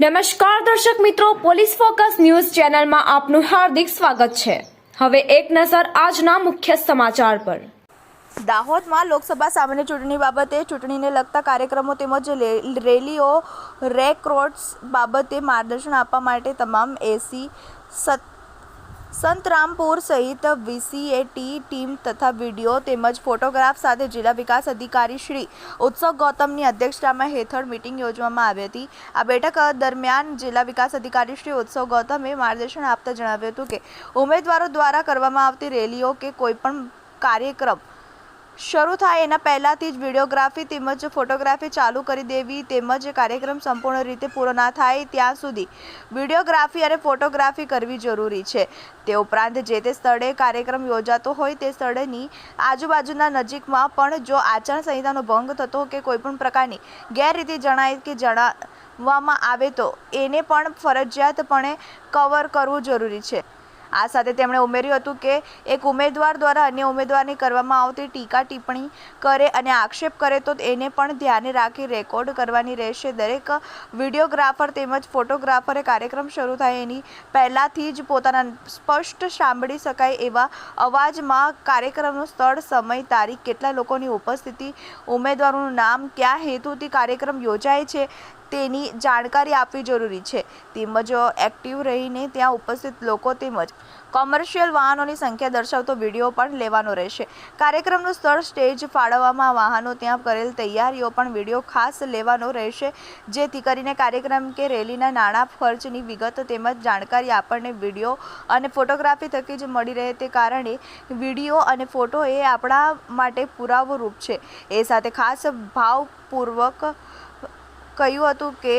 નમસ્કાર દર્શક મિત્રો, પોલીસ ફોકસ ન્યૂઝ ચેનલમાં આપનું હાર્દિક સ્વાગત છે. હવે એક નજર આજના મુખ્ય સમાચાર પર. દાહોદમાં લોકસભા સામાન્ય ચૂંટણી બાબતે ચૂંટણીને લગતા કાર્યક્રમો તેમજ રેલીઓ રેક રોડ્સ બાબતે માર્ગદર્શન આપવા માટે તમામ એસી સંતરામપુર સહિત વીસીએટી ટીમ તથા વીડિયો તેમજ ફોટોગ્રાફ સાથે જિલ્લા વિકાસ અધિકારી શ્રી ઉત્સવ ગૌતમની અધ્યક્ષતામાં હેઠળ મિટિંગ યોજવામાં આવી હતી. આ બેઠક દરમિયાન જિલ્લા વિકાસ અધિકારી શ્રી ઉત્સવ ગૌતમે માર્ગદર્શન આપતા જણાવ્યું હતું કે ઉમેદવારો દ્વારા કરવામાં આવતી રેલીઓ કે કોઈપણ કાર્યક્રમ શરૂ થાય એના પહેલાંથી જ વિડીયોગ્રાફી તેમજ ફોટોગ્રાફી ચાલુ કરી દેવી તેમજ કાર્યક્રમ સંપૂર્ણ રીતે પૂરો ના થાય ત્યાં સુધી વિડીયોગ્રાફી અને ફોટોગ્રાફી કરવી જરૂરી છે. તે ઉપરાંત જે તે સ્થળે કાર્યક્રમ યોજાતો હોય તે સ્થળની આજુબાજુના નજીકમાં પણ જો આચારસંહિતાનો ભંગ થતો કે કોઈપણ પ્રકારની ગેરરીતિ જણાય કે જણાવવામાં આવે તો એને પણ ફરજિયાતપણે કવર કરવું જરૂરી છે. આ સાથે તેમણે ઉમેર્યું હતું કે એક ઉમેદવાર દ્વારા અન્ય ઉમેદવારની કરવામાં આવતી ટીકા ટિપ્પણી કરે અને આક્ષેપ કરે તો એને પણ ધ્યાને રાખી રેકોર્ડ કરવાની રહેશે. દરેક વિડીયોગ્રાફર તેમજ ફોટોગ્રાફરે કાર્યક્રમ શરૂ થાય એની પહેલાંથી જ પોતાના સ્પષ્ટ સાંભળી શકાય એવા અવાજમાં કાર્યક્રમનું સ્થળ, સમય, તારીખ, કેટલા લોકોની ઉપસ્થિતિ, ઉમેદવારોનું નામ, ક્યાં હેતુથી કાર્યક્રમ યોજાય છે તેની જાણકારી આપવી જરૂરી છે. તેમજ એક્ટિવ રહીને ત્યાં ઉપસ્થિત લોકો તેમજ કોમર્શિયલ વાહનોની સંખ્યા દર્શાવતો વીડિયો પણ લેવાનો રહેશે. કાર્યક્રમનું સ્થળ સ્ટેજ ફાળવવામાં વાહનો ત્યાં કરેલ તૈયારીઓ પણ વીડિયો ખાસ લેવાનો રહેશે. જેથી કરીને કાર્યક્રમ કે રેલીના નાણાં ખર્ચની વિગત તેમજ જાણકારી આપણને વીડિયો અને ફોટોગ્રાફી થકી જ મળી રહે તે કારણે વીડિયો અને ફોટો એ આપણા માટે પુરાવો રૂપ છે. એ સાથે ખાસ ભાવપૂર્વક કહ્યું હતું કે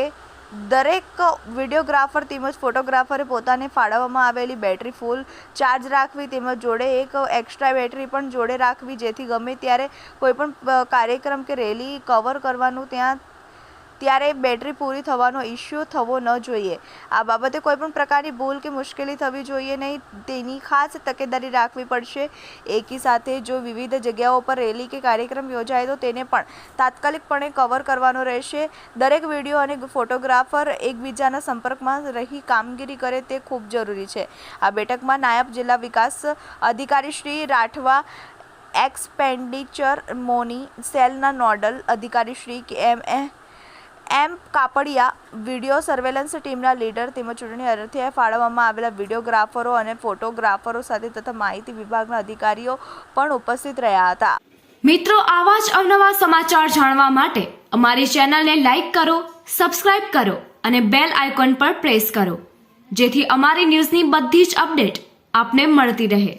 દરેક વિડીયોગ્રાફર તેમજ ફોટોગ્રાફરે પોતાને ફાળવવામાં આવેલી બેટરી ફૂલ ચાર્જ રાખવી તેમજ જોડે એક એક્સ્ટ્રા બેટરી પણ જોડે રાખવી જેથી ગમે ત્યારે કોઈપણ કાર્યક્રમ કે રેલી કવર કરવાનું ત્યાં ત્યારે બેટરી પૂરી થવાનો ઇસ્યુ થવો ન જોઈએ. આ બાબતે કોઈપણ પ્રકારની ભૂલ કે મુશ્કેલી થવી જોઈએ નહીં. તેની ખાસ તકેદારી રાખવી પડશે. એકી સાથે જો વિવિધ જગ્યાઓ પર રેલી કે કાર્યક્રમ યોજાય તો તેને પણ તાત્કાલિકપણે કવર કરવાનો રહેશે. દરેક વીડિયો અને ફોટોગ્રાફર એકબીજાના સંપર્કમાં રહી કામગીરી કરે તે ખૂબ જરૂરી છે. આ બેઠકમાં નાયબ જિલ્લા વિકાસ અધિકારી શ્રી રાઠવા, એક્સપેન્ડિચર મોની, સેલના નોડલ અધિકારી Shri K M A M Kapadia video surveillance ટીમના લીડર તેમજ ચૂંટણી અર્થે ફાળવવામાં આવેલા વિડીયોગ્રાફરો અને ફોટોગ્રાફરો સાથે તથા માહિતી વિભાગના અધિકારીઓ પણ ઉપસ્થિત રહ્યા હતા. મિત્રો, આવા જ અવનવા સમાચાર જાણવા માટે અમારી ચેનલને લાઇક કરો, સબસ્ક્રાઇબ કરો અને બેલ આઇકોન પર પ્રેસ કરો, જેથી અમારી ન્યૂઝની બધી જ અપડેટ આપને મળતી રહે.